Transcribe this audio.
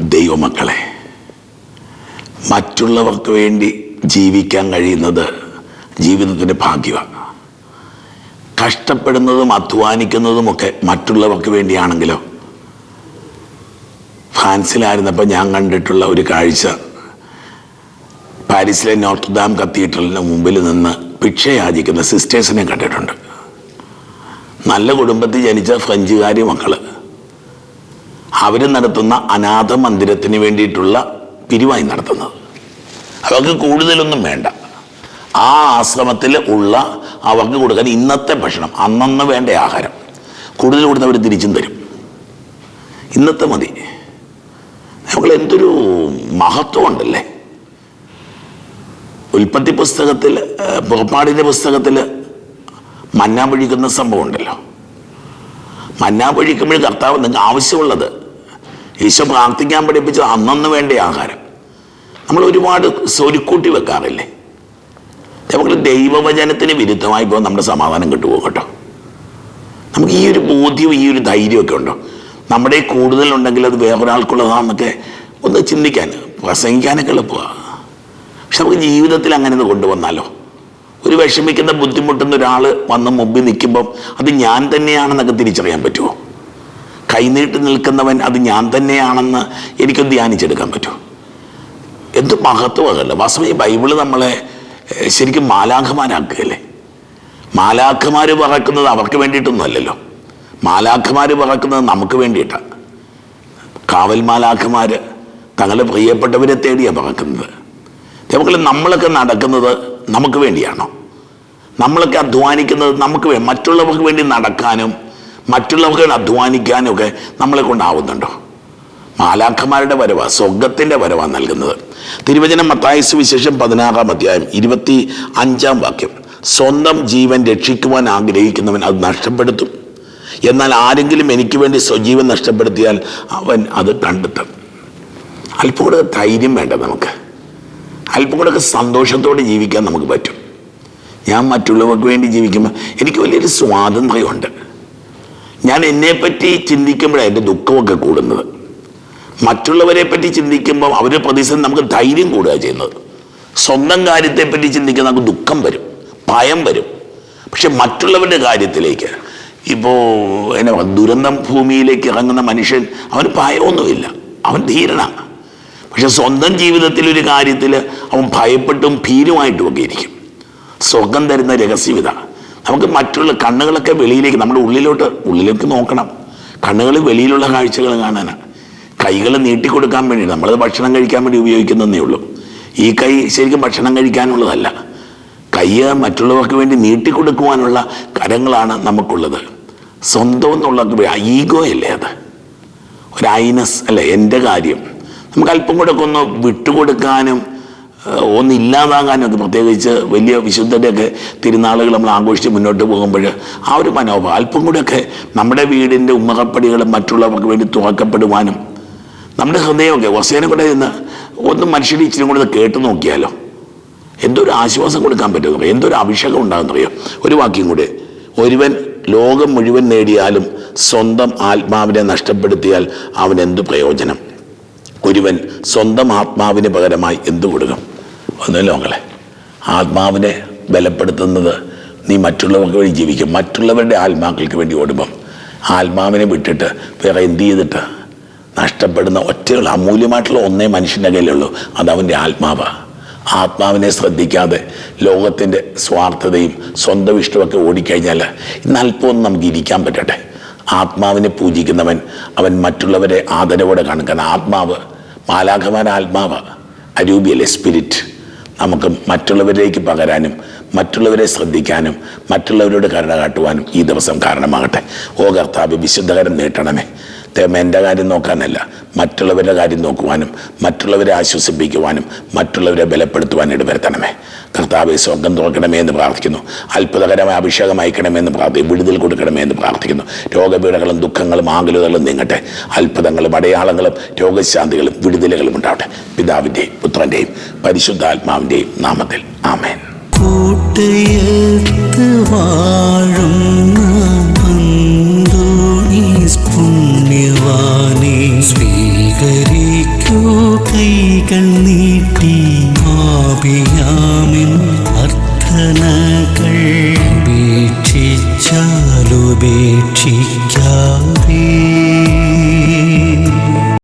ദൈവമക്കളെ മറ്റുള്ളവർക്ക് വേണ്ടി ജീവിക്കാൻ കഴിയുന്നത് ജീവിതത്തിന്റെ ഭാഗ്യമാണ്. കഷ്ടപ്പെടുന്നതും അധ്വാനിക്കുന്നതുമൊക്കെ മറ്റുള്ളവർക്ക് വേണ്ടിയാണെങ്കിലോ? ഫ്രാൻസിലായിരുന്നപ്പോൾ ഞാൻ കണ്ടിട്ടുള്ള ഒരു കാഴ്ച. പാരീസിലെ നോർട്ട്ഡാം കത്തീഡ്രലിന് മുമ്പിൽ നിന്ന് ഭിക്ഷയാചിക്കുന്ന സിസ്റ്റേഴ്സിനെ കണ്ടിട്ടുണ്ട്. നല്ല കുടുംബത്തിൽ ജനിച്ച ഫ്രഞ്ചുകാരി മക്കൾ. അവർ നടത്തുന്ന അനാഥ മന്ദിരത്തിന് വേണ്ടിയിട്ടുള്ള പിരിവായി നടത്തുന്നത്. അവർക്ക് കൂടുതലൊന്നും വേണ്ട. ആ ആശ്രമത്തിൽ ഉള്ള അവർക്ക് കൊടുക്കാൻ ഇന്നത്തെ ഭക്ഷണം അന്നന്ന് വേണ്ട ആഹാരം. കൂടുതൽ കൊടുത്ത് അവർ തിരിച്ചും തരും. ഇന്നത്തെ മതി. നമ്മൾ എന്തൊരു മഹത്വമുണ്ടല്ലേ ഉൽപ്പത്തി പുസ്തകത്തിൽ പുറപ്പാടിന്റെ പുസ്തകത്തിൽ മന്നാ പൊഴിക്കുന്ന സംഭവം ഉണ്ടല്ലോ. മന്നാ പൊഴിക്കുമ്പോൾ കർത്താവ് നിങ്ങൾക്ക് ആവശ്യമുള്ളത് ഈശോ പ്രാർത്ഥിക്കാൻ പഠിപ്പിച്ചത് അന്നന്ന് വേണ്ട ആഹാരം. നമ്മൾ ഒരുപാട് സ്വരുക്കൂട്ടി വെക്കാറില്ലേ? നമുക്ക് ദൈവവചനത്തിന് വിരുദ്ധമായി പോകാൻ നമ്മുടെ സമാധാനം കിട്ടുമോ കേട്ടോ? നമുക്ക് ഈ ഒരു ബോധ്യവും ഈ ഒരു ധൈര്യമൊക്കെ ഉണ്ടോ? നമ്മുടെ കൂടുതലുണ്ടെങ്കിൽ അത് വേറൊരാൾക്കുള്ളതാണെന്നൊക്കെ ഒന്ന് ചിന്തിക്കാൻ പ്രസംഗിക്കാനൊക്കെ എളുപ്പമാണ് പക്ഷെ നമുക്ക് ജീവിതത്തിൽ അങ്ങനെ ഒന്ന് കൊണ്ടുവന്നാലോ? ഒരു വിഷമിക്കുന്ന ബുദ്ധിമുട്ടുന്ന ഒരാൾ വന്ന് മുമ്പിൽ നിൽക്കുമ്പം അത് ഞാൻ തന്നെയാണെന്നൊക്കെ തിരിച്ചറിയാൻ പറ്റുമോ കൈനീട്ടി നിൽക്കുന്നവൻ അത് ഞാൻ തന്നെയാണെന്ന് എനിക്ക് ധ്യാനിച്ചെടുക്കാൻ പറ്റുമോ? എന്ത് മഹത്വമല്ല വാസ്തവം ഈ ബൈബിൾ നമ്മളെ ശരിക്കും മാലാഖമാരാക്കുകയല്ലേ? മാലാഖമാർ പറക്കുന്നത് അവർക്ക് വേണ്ടിയിട്ടൊന്നുമല്ലല്ലോ മാലാഖമാർ പറക്കുന്നത് നമുക്ക് വേണ്ടിയിട്ടാണ് കാവൽ മാലാഖമാർ തങ്ങളുടെ പ്രിയപ്പെട്ടവരെ തേടിയാണ് പറക്കുന്നത്. അതേപോലെ നമ്മളൊക്കെ നടക്കുന്നത് നമുക്ക് വേണ്ടിയാണോ? നമ്മളൊക്കെ അധ്വാനിക്കുന്നത് നമുക്ക് മറ്റുള്ളവർക്ക് വേണ്ടി നടക്കാനും മറ്റുള്ളവർക്ക് അധ്വാനിക്കാനൊക്കെ നമ്മളെ കൊണ്ടാവുന്നുണ്ടോ? മാലാഖമാരുടെ വരവ സ്വർഗത്തിന്റെ വരവാ നൽകുന്നത്. തിരുവചനം മത്തായസ് വിശേഷം പതിനാറാം അധ്യായം ഇരുപത്തി അഞ്ചാം വാക്യം. സ്വന്തം ജീവൻ രക്ഷിക്കുവാൻ ആഗ്രഹിക്കുന്നവൻ അത് നഷ്ടപ്പെടുത്തും. എന്നാൽ ആരെങ്കിലും എനിക്ക് വേണ്ടി സ്വജീവൻ നഷ്ടപ്പെടുത്തിയാൽ അവൻ അത് കണ്ടെത്തും. അല്പം കൂടെ ധൈര്യം വേണ്ട നമുക്ക്. അല്പം കൂടെ സന്തോഷത്തോടെ ജീവിക്കാൻ നമുക്ക് പറ്റും. ഞാൻ മറ്റുള്ളവർക്ക് വേണ്ടി ജീവിക്കുമ്പോൾ എനിക്ക് വലിയൊരു സ്വാതന്ത്ര്യമുണ്ട്. ഞാൻ എന്നെ പറ്റി ചിന്തിക്കുമ്പോഴാണ് എന്റെ ദുഃഖമൊക്കെ കൂടുന്നത്. മറ്റുള്ളവരെ പറ്റി ചിന്തിക്കുമ്പോൾ അവരുടെ പ്രതിസന്ധി നമുക്ക് ധൈര്യം കൂടുക ചെയ്യുന്നത്. സ്വന്തം കാര്യത്തെപ്പറ്റി ചിന്തിക്കുന്ന നമുക്ക് ദുഃഖം വരും ഭയം വരും. പക്ഷെ മറ്റുള്ളവരുടെ കാര്യത്തിലേക്ക് ഇപ്പോൾ എന്നാ ദുരന്തം ഭൂമിയിലേക്ക് ഇറങ്ങുന്ന മനുഷ്യൻ അവന് ഭയമൊന്നുമില്ല അവൻ ധീരനാണ്. പക്ഷെ സ്വന്തം ജീവിതത്തിൽ ഒരു കാര്യത്തിൽ അവൻ ഭയപ്പെട്ടും ഭീരുമായിട്ടും ഒക്കെ ഇരിക്കും. സ്വർഗം തരുന്ന രഹസ്യം ഇതാ നമുക്ക് മറ്റുള്ള കണ്ണുകളൊക്കെ വെളിയിലേക്ക് നമ്മുടെ ഉള്ളിലോട്ട് ഉള്ളിലേക്ക് നോക്കണം. കണ്ണുകൾ വെളിയിലുള്ള കാഴ്ചകൾ കാണാനാണ് കൈകൾ നീട്ടിക്കൊടുക്കാൻ വേണ്ടി നമ്മളത് ഭക്ഷണം കഴിക്കാൻ വേണ്ടി ഉപയോഗിക്കുന്നതേ ഉള്ളൂ. ഈ കൈ ശരിക്കും ഭക്ഷണം കഴിക്കാനുള്ളതല്ല. കൈ മറ്റുള്ളവർക്ക് വേണ്ടി നീട്ടിക്കൊടുക്കുവാനുള്ള കരങ്ങളാണ് നമുക്കുള്ളത്. സ്വന്തം എന്നുള്ള ഈഗോ അല്ലേ അത്? ഒരു ഐനസ് അല്ലേ? എന്റെ കാര്യം. നമുക്ക് അല്പം കൂടെ ഒക്കെ ഒന്ന് വിട്ടുകൊടുക്കാനും ഏഹ്, ഒന്ന് ഇല്ലാതാകാനും ഒക്കെ പ്രത്യേകിച്ച് വലിയ വിശുദ്ധന്റെയൊക്കെ തിരുനാളുകൾ നമ്മൾ ആഘോഷിച്ച് മുന്നോട്ട് പോകുമ്പോൾ ആ ഒരു മനോഭാവം അല്പം കൂടെയൊക്കെ നമ്മുടെ വീടിന്റെ ഉമ്മകപ്പടികൾ മറ്റുള്ളവർക്ക് വേണ്ടി തുറക്കപ്പെടുവാനും നമ്മുടെ ഹൃദയമൊക്കെ വസേനെ കൂടെ ഇന്ന് ഒന്ന് മനുഷ്യരുടെ ഇച്ചിരി കൂടെ കേട്ട് നോക്കിയാലോ? എന്തൊരു ആശ്വാസം കൊടുക്കാൻ പറ്റുമെന്നറിയോ എന്തൊരു അഭിഷേകം ഉണ്ടാകുന്നറിയോ ഒരു വാക്യം കൂടെ ഒരുവൻ ലോകം മുഴുവൻ നേടിയാലും സ്വന്തം ആത്മാവിനെ നഷ്ടപ്പെടുത്തിയാൽ അവൻ പ്രയോജനം? ഒരുവൻ സ്വന്തം ആത്മാവിന് പകരമായി എന്തു കൊടുക്കും? ഒന്നല്ലോ മക്കളെ? ആത്മാവിനെ ബലപ്പെടുത്തുന്നത് നീ മറ്റുള്ളവർക്ക് വേണ്ടി ജീവിക്കും. മറ്റുള്ളവരുടെ ആത്മാക്കൾക്ക് വേണ്ടി ഓടുമ്പം ആത്മാവിനെ വിട്ടിട്ട് വേറെ എന്ത് ചെയ്തിട്ട്? നഷ്ടപ്പെടുന്ന ഒറ്റയുള്ള അമൂല്യമായിട്ടുള്ള ഒന്നേ മനുഷ്യന്റെ കയ്യിലുള്ളൂ. അത് അവന്റെ ആത്മാവാണ് ആത്മാവിനെ ശ്രദ്ധിക്കാതെ ലോകത്തിന്റെ സ്വാർത്ഥതയും സ്വന്തം ഇഷ്ടമൊക്കെ ഓടിക്കഴിഞ്ഞാൽ ഇന്ന് അല്പമൊന്നും നമുക്ക് ഇരിക്കാൻ പറ്റട്ടെ. ആത്മാവിനെ പൂജിക്കുന്നവൻ അവൻ മറ്റുള്ളവരെ ആദരവോടെ കാണും. കാരണം ആത്മാവ് മാലാഖമാൻ ആത്മാവ്. അരൂപിയല്ലേ സ്പിരിറ്റ്. നമുക്ക് മറ്റുള്ളവരിലേക്ക് പകരാനും മറ്റുള്ളവരെ ശ്രദ്ധിക്കാനും മറ്റുള്ളവരോട് കരുണ കാട്ടുവാനും ഈ ദിവസം കാരണമാകട്ടെ. ഓ കർത്താവ് വിശുദ്ധകരം നീട്ടണമേ. തേമ എന്റെ കാര്യം നോക്കാനല്ല മറ്റുള്ളവരുടെ കാര്യം നോക്കുവാനും മറ്റുള്ളവരെ ആശ്വസിപ്പിക്കുവാനും മറ്റുള്ളവരെ ബലപ്പെടുത്തുവാനും ഇടവരുത്തണമേ. കർത്താവെ സ്വർഗം തുറക്കണമേ എന്ന് പ്രാർത്ഥിക്കുന്നു. അത്ഭുതകരമായ അഭിഷേകം അയക്കണമെന്ന് പ്രാർത്ഥിക്കും വിടുതൽ കൊടുക്കണമേ എന്ന് പ്രാർത്ഥിക്കുന്നു. രോഗപീഠകളും ദുഃഖങ്ങളും ആകുലതകളും നീങ്ങട്ടെ. അത്ഭുതങ്ങളും അടയാളങ്ങളും രോഗശാന്തികളും വിടുതലുകളും ഉണ്ടാവട്ടെ. പിതാവിന്റെയും പുത്രന്റെയും പരിശുദ്ധാത്മാവിന്റെയും നാമത്തിൽ. ആമേൻ. കൂട്ടയത്ത്